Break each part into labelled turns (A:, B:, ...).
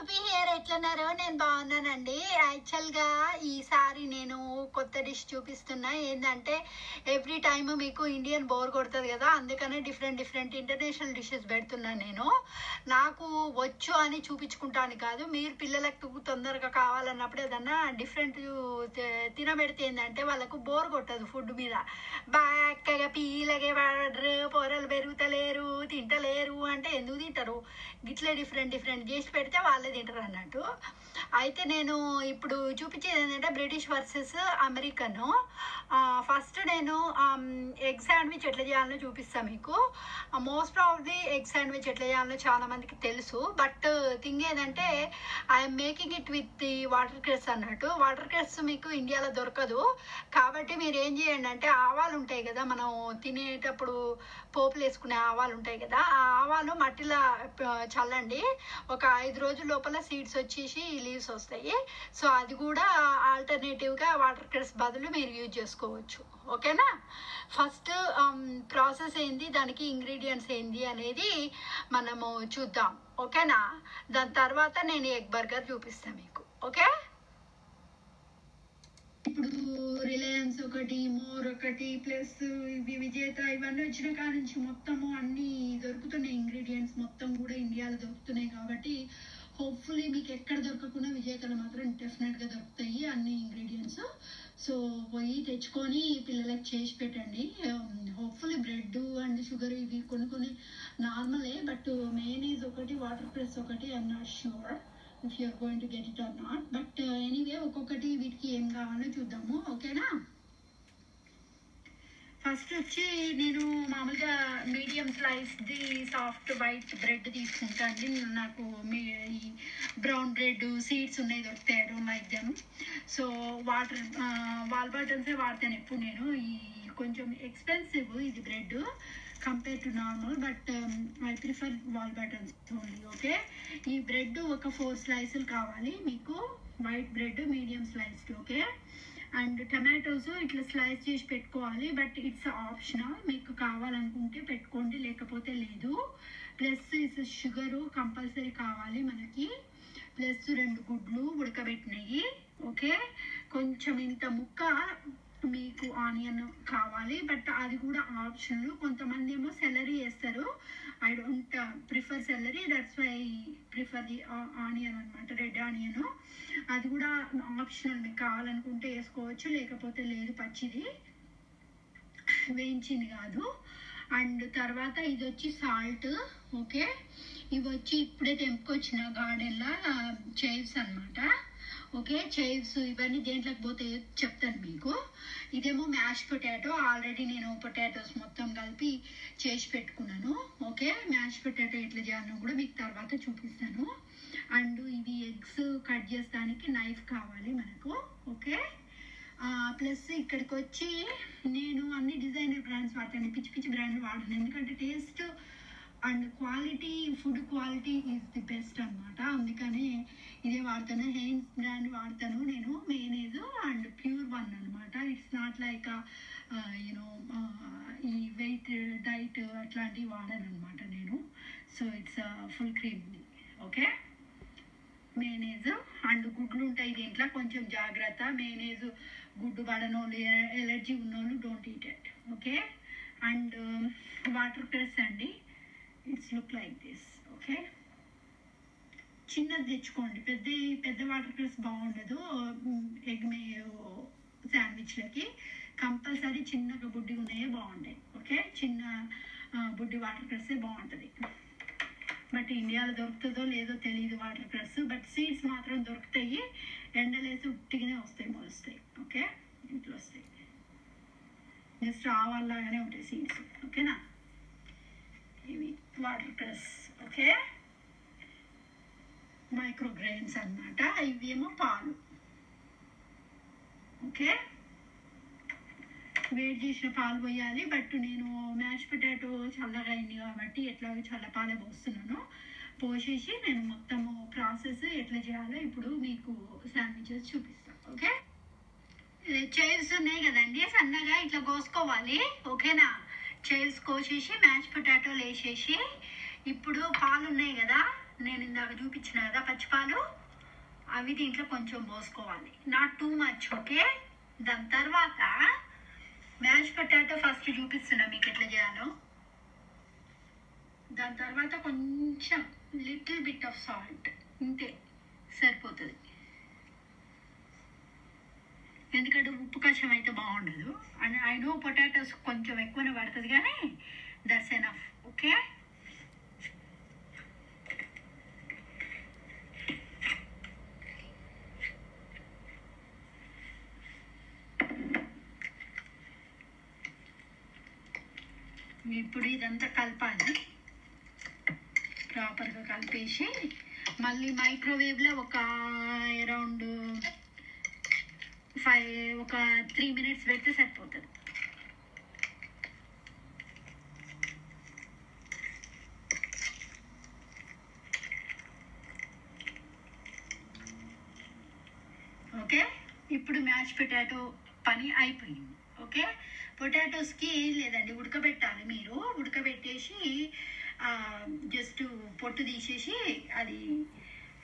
A: టుబి here ఎట్లున్నారు నేను బాగున్నానండి. యాక్చువల్గా ఈసారి నేను కొత్త డిష్ చూపిస్తున్నా. ఏంటంటే ఎవ్రీ టైమ్ మీకు ఇండియన్ బోర్ కొడుతుంది కదా అందుకనే డిఫరెంట్ డిఫరెంట్ ఇంటర్నేషనల్ డిషెస్ పెడుతున్నాను నేను. నాకు వచ్చు అని చూపించుకుంటాను కాదు. మీరు పిల్లలకు తొందరగా కావాలన్నప్పుడు ఏదన్నా డిఫరెంట్ తినబెడితే ఏంటంటే వాళ్ళకు బోర్ కొట్టదు ఫుడ్ మీద. బాగా పీలగే వాడరు పొరలు పెరుగుతలేరు తింటలేరు అంటే ఎందుకు తింటారు? గిట్లే డిఫరెంట్ డిఫరెంట్ చేసి పెడితే వాళ్ళ తింటారు అన్నట్టు. అయితే నేను ఇప్పుడు చూపించేది ఏంటంటే బ్రిటిష్ వర్సెస్ అమెరికన్. ఫస్ట్ నేను ఎగ్ శాండ్విచ్ ఎట్లా చేయాలని చూపిస్తాను మీకు. మోస్ట్ ప్రాబ్లీ ఎగ్ శాండ్విచ్ ఎట్లా చేయాలో చాలామందికి తెలుసు. బట్ థింగ్ ఏంటంటే I'm making it with the water cress అన్నట్టు. వాటర్ క్రెస్ మీకు ఇండియాలో దొరకదు. కాబట్టి మీరు ఏం చేయండి అంటే ఆవాలు ఉంటాయి కదా మనం తినేటప్పుడు పోపులు వేసుకునే ఆవాలు ఉంటాయి కదా ఆ ఆవాలు మట్టిలో చల్లండి. ఒక ఐదు రోజుల్లో లోపల సీడ్స్ వచ్చేసి లీవ్స్ వస్తాయి. సో అది కూడా ఆల్టర్నేటివ్గా వాటర్ క్రెస్ బదులు మీరు యూజ్ చేసుకోవచ్చు. ఓకేనా? ఫస్ట్ ప్రాసెస్ um, ఏంది? దానికి ఇంగ్రీడియంట్స్ ఏంది అనేది మనము చూద్దాం. ఓకేనా? దాని తర్వాత నేను ఎగ్ బర్గర్ చూపిస్తాను మీకు. ఓకే? ఇప్పుడు రిలయన్స్ ఒకటి మోర్ ఒకటి ప్లస్ ఇవి విజేత ఇవన్నీ వచ్చిన కాడ నుంచి మొత్తము అన్ని దొరుకుతున్నాయి. ఇంగ్రీడియంట్స్ మొత్తం కూడా ఇండియాలో దొరుకుతున్నాయి కాబట్టి హోప్ఫుల్లీ మీకు ఎక్కడ దొరకకుండా విజేతలు మాత్రం డెఫినెట్గా దొరుకుతాయి అన్ని ఇంగ్రీడియంట్స్ సో పోయి తెచ్చుకొని పిల్లలకి చేసి పెట్టండి. హోప్ఫుల్లీ బ్రెడ్ అండ్ షుగర్ ఇవి కొన్ని కొన్ని నార్మలే బట్ మెయిన్ ఒకటి వాటర్ ప్రెస్ ఒకటి I'm not sure if you're going to get it or not but anyway ఒక్కొక్కటి వీటికి ఏం కావాలో చూద్దాము. ఓకేనా ఫస్ట్ వచ్చి నేను మామూలుగా మీడియం స్లైస్ది సాఫ్ట్ వైట్ బ్రెడ్ తీసుకుంటాను నాకు మీ ఈ బ్రౌన్ బ్రెడ్ సీడ్స్ ఉన్నాయి దొరుకుతాయి డోంట్ సో వాటర్ వాల్ బాటల్సే వాడతాను ఎప్పుడు నేను. ఈ కొంచెం ఎక్స్పెన్సివ్ ఇది bread compare to normal but I prefer Warburtons only okay? ఈ బ్రెడ్ ఒక ఫోర్ స్లైసులు కావాలి. మీకు white bread medium sliced okay? And tomatoes ఇట్లా స్లైస్ చేసి పెట్టుకోవాలి. బట్ ఇట్స్ ఆప్షనల్ మీకు కావాలనుకుంటే పెట్టుకోండి లేకపోతే లేదు. ప్లస్ షుగరు కంపల్సరీ కావాలి మనకి. ప్లస్ రెండు గుడ్లు ఉడకబెట్టినవి. ఓకే కొంచెం ఇంత ముక్క మీకు ఆనియన్ కావాలి. బట్ అది కూడా ఆప్షనల్ కొంతమంది ఏమో సెలరీ వేస్తారు. I don't prefer celery that's why prefer the onion అనమాట రెడ్ ఆనియన్ అది కూడా ఆప్షనల్ మీకు కావాలనుకుంటే వేసుకోవచ్చు లేకపోతే లేదు పచ్చిది. వేయించింది కాదు. అండ్ తర్వాత ఇది వచ్చి సాల్ట్ ఓకే ఇవి వచ్చి ఇప్పుడే తెంపుకొచ్చిన గార్డెన్లో uh, చైవ్స్ అనమాట ఓకే చైవ్స్ ఇవన్నీ దేంట్లోకి పోతే చెప్తాను మీకు. ఇదేమో మ్యాష్ పొటాటో. ఆల్రెడీ నేను పొటాటోస్ మొత్తం కలిపి చేసి పెట్టుకున్నాను. ఓకే మ్యాష్ పొటాటో ఎట్లా చేయాలో కూడా మీకు తర్వాత చూపిస్తాను. అండ్ ఇవి ఎగ్స్ కట్ చేస్తానికి నైఫ్ కావాలి మనకు. ఓకే ప్లస్ ఇక్కడికి వచ్చి నేను అన్ని డిజైనర్ బ్రాండ్స్ వాడతాను. పిచ్చి పిచ్చి బ్రాండ్లు వాడను. ఎందుకంటే taste and quality food quality is the best అన్నమాట. అందుకని ఇదే వాడతాను. హెయిన్స్ బ్రాండ్ వాడతాను నేను. మేనేజ్ అండ్ ప్యూర్ వన్ అనమాట it's not like you know ఈ వెయిట్ డైట్ అట్లాంటివి వాడాను అనమాట నేను. So it's full cream okay mayonnaise and గుడ్లు ఉంటాయి దీంట్లో. కొంచెం జాగ్రత్త. మేనేజ్ గుడ్డు పడనోళ్ళు ఎలర్జీ ఉన్నోళ్ళు don't eat it okay and water press అండి. లుక్ లైక్ దిస్ ఓకే చిన్నది తెచ్చుకోండి. పెద్ద పెద్ద వాటర్ క్రస్ బాగుండదు. ఎగ్ మే శాండ్విచ్లకి కంపల్సరీ చిన్నగా బుడ్డి ఉన్నాయే బాగుంటాయి ఓకే? చిన్న బుడ్డి వాటర్ క్రస్సే బాగుంటుంది. బట్ ఇండియాలో దొరుకుతుందో లేదో తెలియదు వాటర్ క్రస్ బట్ సీడ్స్ మాత్రం దొరుకుతాయి. ఎండలేసి ఉట్టిగానే వస్తాయి మొలుస్తాయి ఓకే? ఇంట్లో వస్తాయి. జస్ట్ ఆవాల్లాగానే ఉంటాయి సీడ్స్ ఓకేనా? ఇవి వాటర్ ప్రెస్ ఓకే మైక్రోగ్రెయిన్స్ అన్నమాట. ఇవి ఏమో పాలు. ఓకే వేడి చేసిన పాలు పోయాలి బట్ నేను మ్యాష్ పొటాటో చల్లగా అయింది కాబట్టి ఎట్లాగో చల్లపాలే పోస్తున్నాను. పోసేసి నేను మొత్తము ప్రాసెస్ ఎట్లా చేయాలో ఇప్పుడు మీకు శాండ్విచెస్ చూపిస్తాను ఓకే చైర్స్ ఉన్నాయి కదండి సన్నగా ఇట్లా కోసుకోవాలి ఓకేనా చేసుకోసేసి కోసేసి పొటాటోలు వేసేసి ఇప్పుడు పాలు ఉన్నాయి కదా నేను ఇందాక చూపించిన కదా పచ్చిపాలు అవి దీంట్లో కొంచెం పోసుకోవాలి. నాట్ టూ మచ్ ఓకే దాని తర్వాత మ్యాష్ పొటాటో ఫస్ట్ చూపిస్తున్నా మీకు ఎట్లా చేయాలో. దాని తర్వాత కొంచెం లిటిల్ బిట్ ఆఫ్ సాల్ట్ ఇంతే సరిపోతుంది. ఎందుకంటే ఉప్పు కషం అయితే బాగుండదు. అండ్ ఐ నో పొటాటోస్ కొంచెం ఎక్కువనే పడుతుంది కానీ దట్స్ ఎనఫ్ ఓకే ఇప్పుడు ఇదంతా కలపాలి. ప్రాపర్గా కలిపేసి మళ్ళీ మైక్రోవేవ్లో ఒక ఫైవ్ ఒక త్రీ మినిట్స్ పెడితే సరిపోతుంది. ఓకే? ఇప్పుడు మ్యాష్ పొటాటో పని అయిపోయింది. ఓకే? పొటాటోస్కి ఏం లేదండి ఉడకబెట్టాలి మీరు. ఉడకబెట్టేసి జస్ట్ పొట్టు తీసేసి అది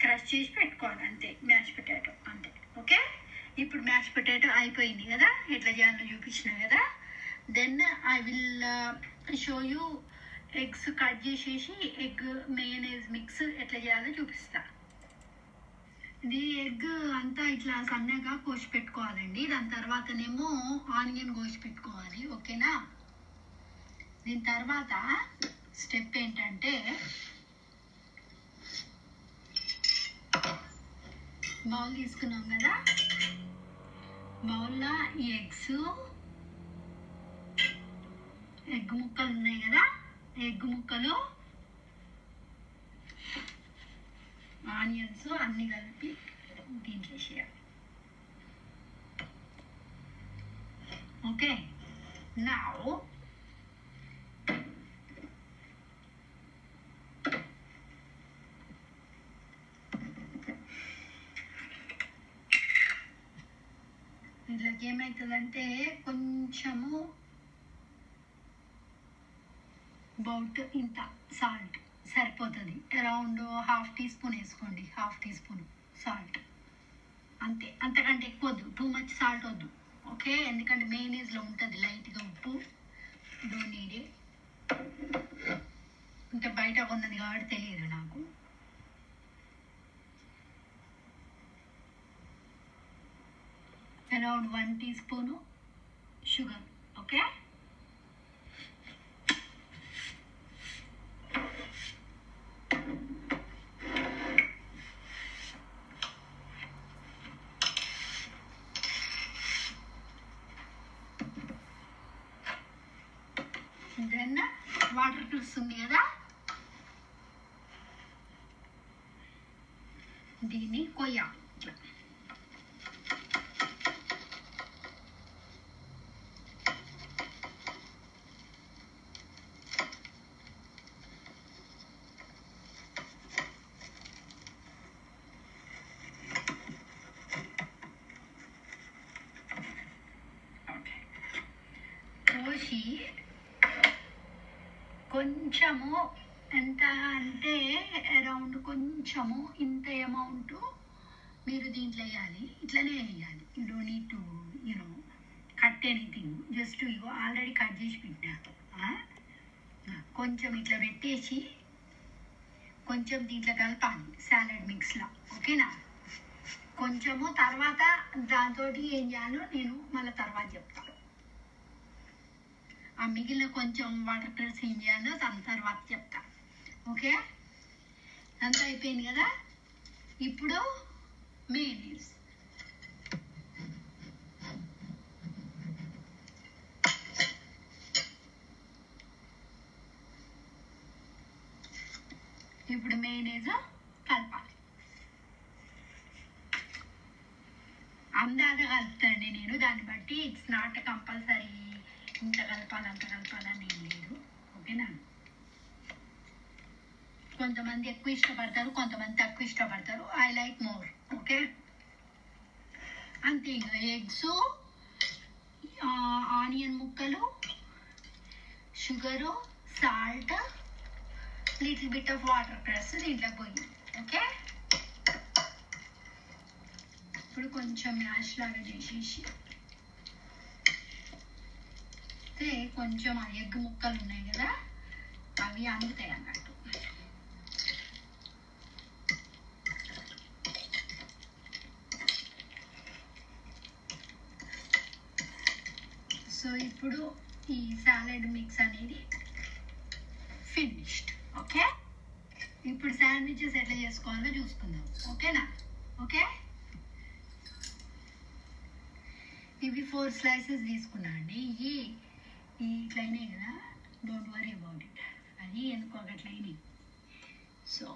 A: క్రష్ చేసి పెట్టుకోవాలి అంతే. మ్యాష్ పొటాటో అంతే. ఓకే? ఇప్పుడు మ్యాష్ పొటాటో అయిపోయింది కదా? ఎట్లా చేయాలో చూపించిన కదా? Then I will show you eggs cut చేసేసి ఎగ్ మేయనైజ్ మిక్స్ ఎట్లా చేయాలో చూపిస్తా. ఇది ఎగ్ అంతా ఇట్లా సన్నగా కోసి పెట్టుకోవాలండి. దాని తర్వాతనేమో ఆనియన్ కోసి పెట్టుకోవాలి. ఓకేనా? దీని తర్వాత స్టెప్ ఏంటంటే బౌల్ తీసుకున్నాం కదా? బౌల్లో ఈ ఎగ్స్? ఎగ్ ముక్కలు ఉన్నాయి కదా? ఎగ్ ముక్కలు ఆనియన్స్ అన్ని కలిపి దీంట్లో చేయాలి. ఓకే. నా ఏమవుతుందంటే కొంచెము బౌట్ ఇంత సాల్ట్ సరిపోతుంది. అరౌండ్ హాఫ్ టీ స్పూన్ వేసుకోండి. Half teaspoon salt. అంతే. అంతకంటే ఎక్కువ వద్దు. టూ మచ్ సాల్ట్ వద్దు. ఓకే? ఎందుకంటే మెయినీస్లో ఉంటుంది లైట్గా ఉప్పు డోంట్ నీడ్ ఇట్ అంటే బయట ఉన్నది కాబట్టి తెలియదు నాకు. Around one teaspoon sugar okay? Then water పిలుస్తుంది కదా? దీన్ని కొయ్యాలి ఇట్లా ఓకే కోసి కొంచెము ఎంత అంటే అరౌండ్ కొంచెము ఇంత అమౌంట్ మీరు దీంట్లో వేయాలి. ఇట్లనే వేయాలి. You don't need to you know cut anything just ego already cut చేసి పెట్టా కొంచెం ఇట్లా పెట్టేసి కొంచెం దీంట్లో కలపాలి సాలడ్ మిక్స్లో ఓకేనా? కొంచెము తర్వాత దాంతో ఏం చేయాలో నేను మళ్ళీ తర్వాత చెప్తాను ఆ మిగిలిన కొంచెం వాటర్ ప్రెస్ ఏం చేయాలో దాని తర్వాత చెప్తా. ఓకే అంతా అయిపోయింది కదా? ఇప్పుడు మేనీస్ ఇప్పుడు మేనేజ్ కలపాలి. అందాక కలుపుతాండి నేను. దాన్ని బట్టి ఇట్స్ నాట్ కంపల్సరీ ఇంత కలపాలి అంత కలపాలని ఏం లేదు. ఓకేనా? కొంతమంది ఎక్కువ ఇష్టపడతారు కొంతమంది తక్కువ ఇష్టపడతారు. I like more okay? అంతే ఇంకా ఎగ్స్ ఆనియన్ ముక్కలు sugar salt little bit of water cress దీంట్లో పోయి. ఓకే? ఇప్పుడు కొంచెం మ్యాష్ లాగా చేసేసి వేస్తే కొంచెం ఆ ఎగ్ ముక్కలు ఉన్నాయి కదా అవి అందుతాయి అన్నట్టు. సో ఇప్పుడు ఈ సాలెడ్ మిక్స్ అనేది ఫినిష్డ్ ఓకే? ఇప్పుడు శాండ్విచెస్ ఎట్లా చేసుకోవాలో చూసుకుందాం ఓకేనా? ఓకే? ఇవి ఫోర్ స్లైసెస్ తీసుకున్నా అండి ఈ ఇట్లయినాయి కదా? డోంట్ వరీ అబౌట్ ఇట్ అది ఎందుకో అట్లయినాయి సో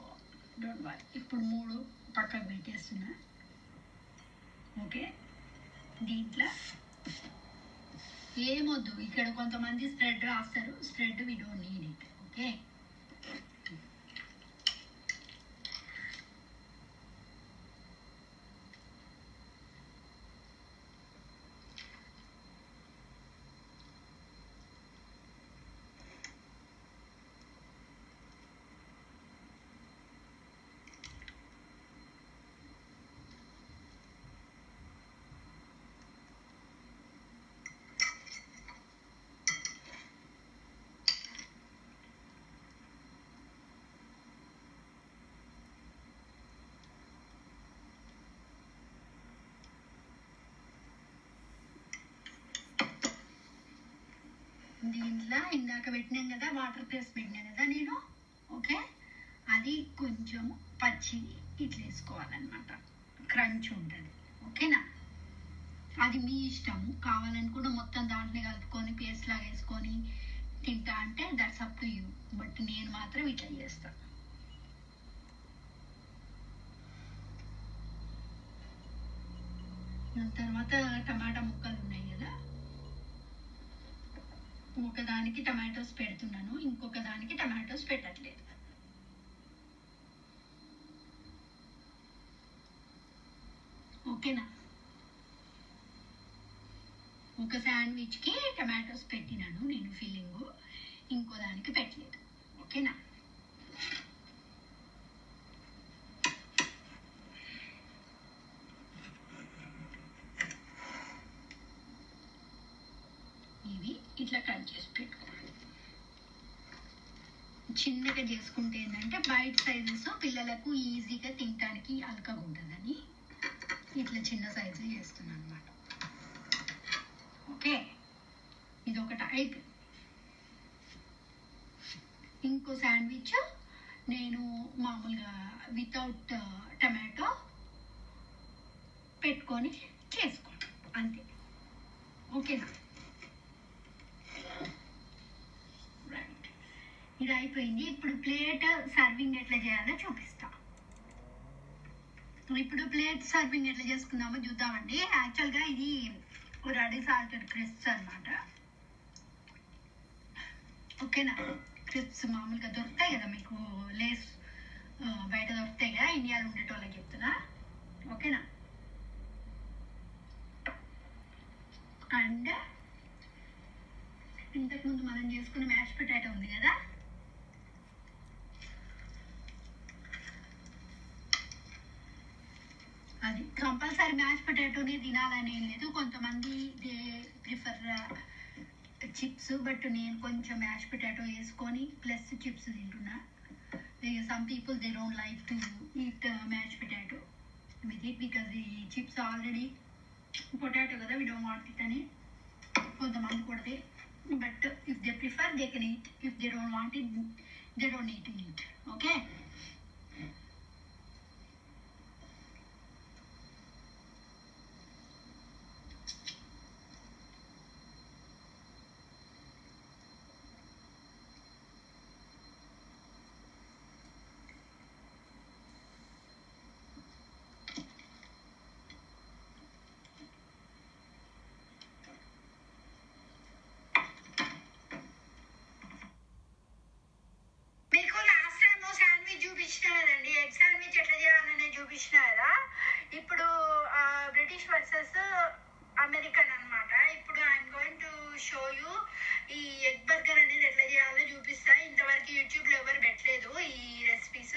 A: డోంట్ వరీ ఇప్పుడు మూడు పక్కకు పెట్టేస్తున్నా. ఓకే దీంట్లో ఏమొద్దు ఇక్కడ కొంతమంది స్ప్రెడ్ రాస్తారు. Spread we don't need it okay దీంట్లో ఇందాక పెట్టినాం కదా వాటర్ ప్రెస్ పెట్టినా కదా నేను. ఓకే అది కొంచెం పచ్చి ఇట్లా వేసుకోవాలన్నమాట. క్రంచ్ ఉంటుంది. ఓకేనా అది మీ ఇష్టము. కావాలనుకుంటే మొత్తం దాంట్లో కలుపుకొని పేస్ట్ లాగా వేసుకొని తింటా అంటే that's up to you but నేను మాత్రం ఇట్లా చేస్తాను తర్వాత టమాటా ముక్కలు ఉన్నాయి కదా? ఒక దానికి టమాటోస్ పెడుతున్నాను ఇంకొక దానికి టమాటోస్ పెట్టట్లేదు. ఓకేనా? ఒక శాండ్విచ్కి టమాటోస్ పెట్టినాను నేను ఫిల్లింగ్ ఇంకో దానికి పెట్టలేదు. ఓకేనా ఇవి ఇట్లా కట్ చేసి పెట్టుకోవాలి. చిన్నగా చేసుకుంటే ఏంటంటే బయట సైజెస్ పిల్లలకు ఈజీగా తినడానికి అలకగా ఉంటుందని ఇట్లా చిన్న సైజు చేస్తున్నాను అనమాట ఓకే? ఇది ఒక టైప్ ఇంకో శాండ్విచ్ నేను మామూలుగా వితౌట్ టమాటో uh, పెట్టుకొని చేసుకోండి అంతే. ఓకేనా? ఇది అయిపోయింది ఇప్పుడు ప్లేట్ సర్వింగ్ ఎట్లా చేయాలో చూపిస్తా. ఇప్పుడు ప్లేట్ సర్వింగ్ ఎట్లా చేసుకుందామో చూద్దామండి. యాక్చువల్గా ఇది రెడీ సాల్టెడ్ క్రిప్స్ అన్నమాట. ఓకేనా? క్రిప్స్ మామూలుగా దొరుకుతాయి కదా మీకు? లేస్ బయట దొరుకుతాయి కదా? ఇండియాలో ఉండేటోళ్ళకి చెప్తున్నా. ఓకేనా? అండ్ ఇంతకుముందు మనం చేసుకున్న మ్యాష్ పొటాటో ఉంది కదా? అది కంపల్సరీ మ్యాష్ పొటాటోనే తినాలని ఏం లేదు. కొంతమంది దే ప్రిఫర్ చిప్స్ బట్ నేను కొంచెం మ్యాష్ పొటాటో వేసుకొని ప్లస్ చిప్స్ తింటున్నా. Some people they don't like to eat mash potato with it because ఈ చిప్స్ ఆల్రెడీ పొటాటో కదా వి డోంట్ వాంట్ ఇట్ అని కొంతమంది కొడితే. But if they prefer they can eat if they don't want it they don't need eat okay చూపించిన exam మీద ఎట్లా చేయాలని చూపించిన కదా ఇప్పుడు బ్రిటిష్ వర్సెస్ అమెరికన్ అనమాట ఇప్పుడు I'm going to show you ఈ ఎగ్ బర్గర్ అనేది ఎట్లా చేయాలో చూపిస్తా. ఇంతవరకు యూట్యూబ్లో ఎవరు పెట్టలేదు ఈ రెసిపీస్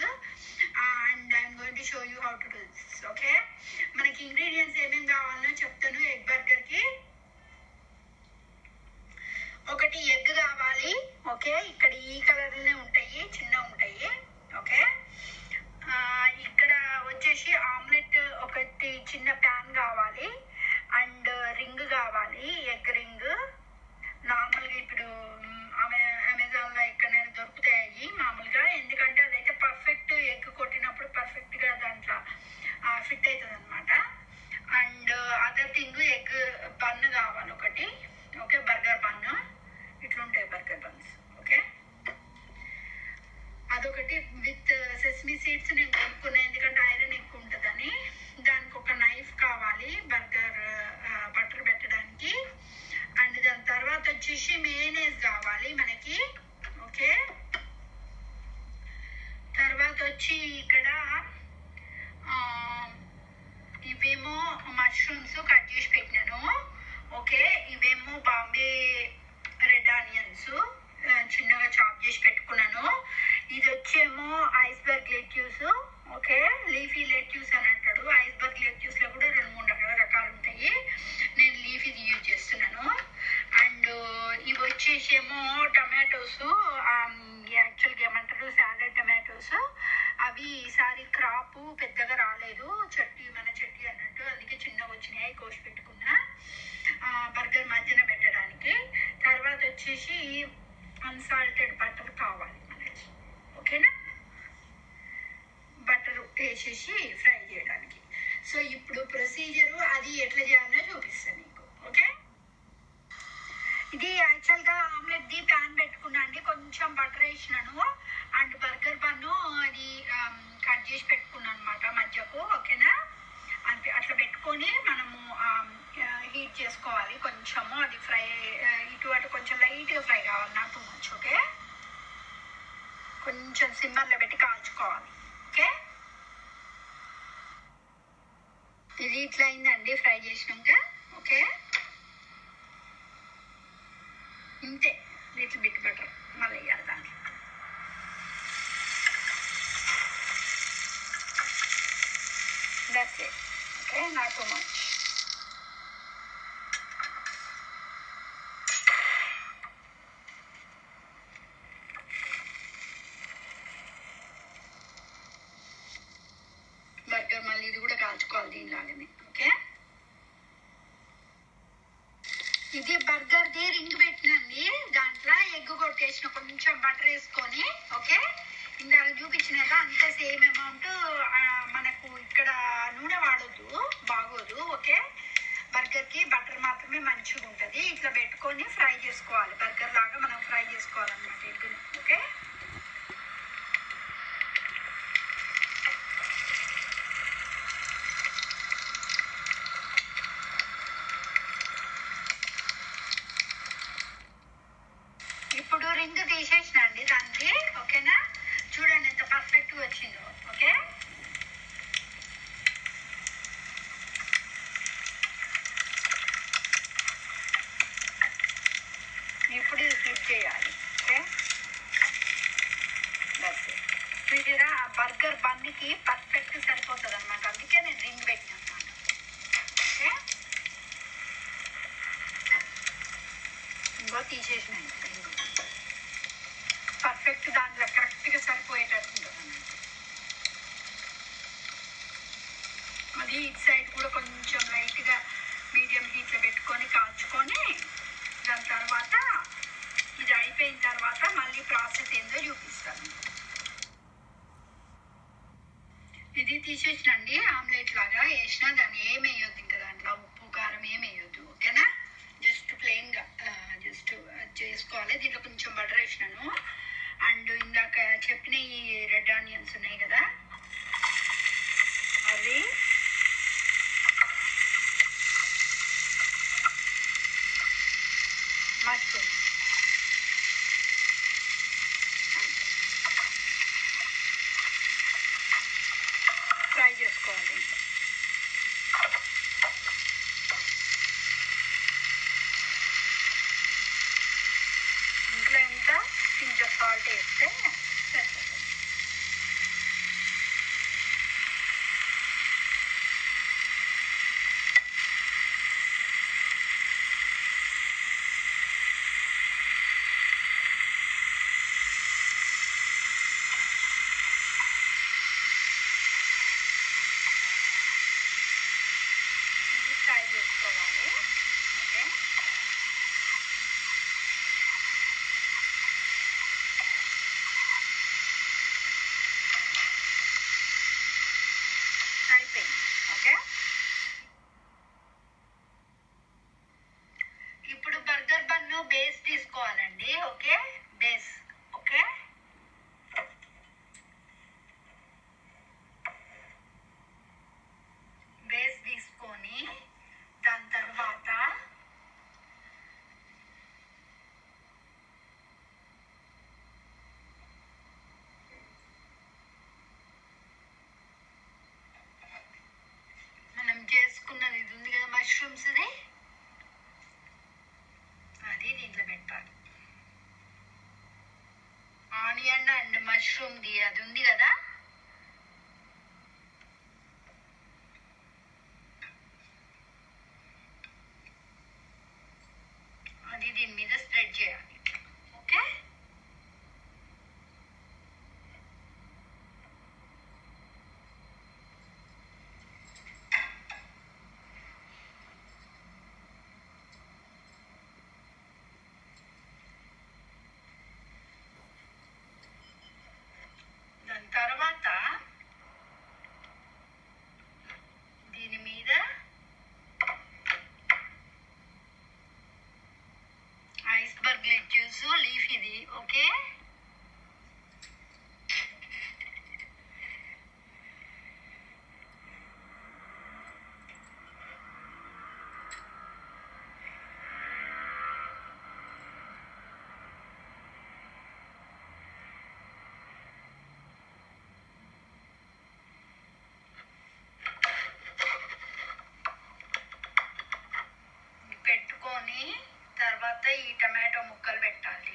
A: అంతే. Little bit better. మళ్ళీ వేయాలి దాంట్లో that's it okay not too much fry చేసుకోవాలి. இருக்கேன் మష్రూమ్ది అది ఉంది కదా అది దీని మీద స్ప్రెడ్ చేయాలి ఓకే దాని తర్వాత దీని మీద ఐస్బర్గ్ లెట్యూస్ లీఫ్ ఇది ఓకే పెట్టుకొని తర్వాత ఈ టమాటో ముక్కలు పెట్టాలి.